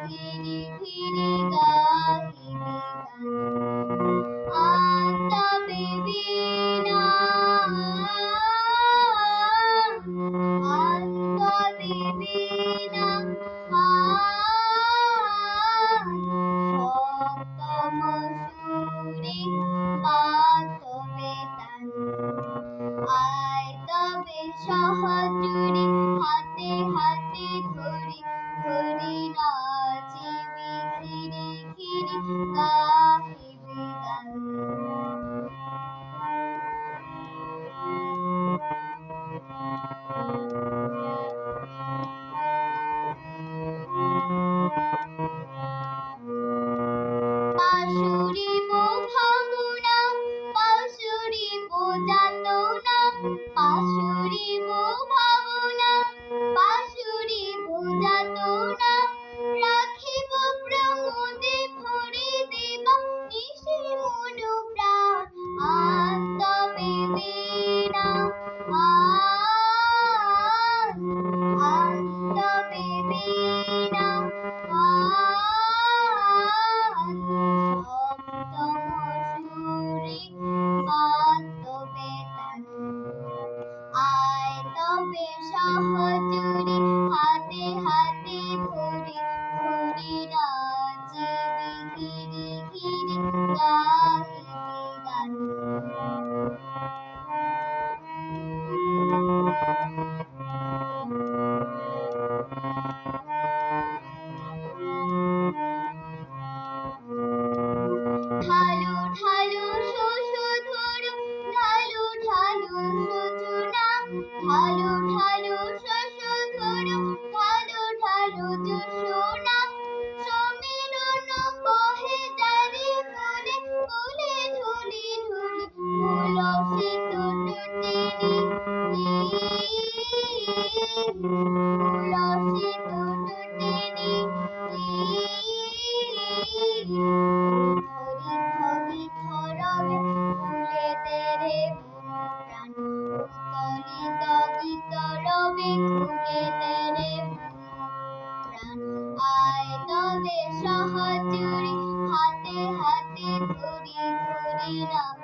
ফিরি ফিরি গাহিবে আত্মা বেদিনা আত্মা বেদিনা সপ্তম সুরে বাতবে হাতে হাতে তবে সহচুরি হাতে don't hide 了。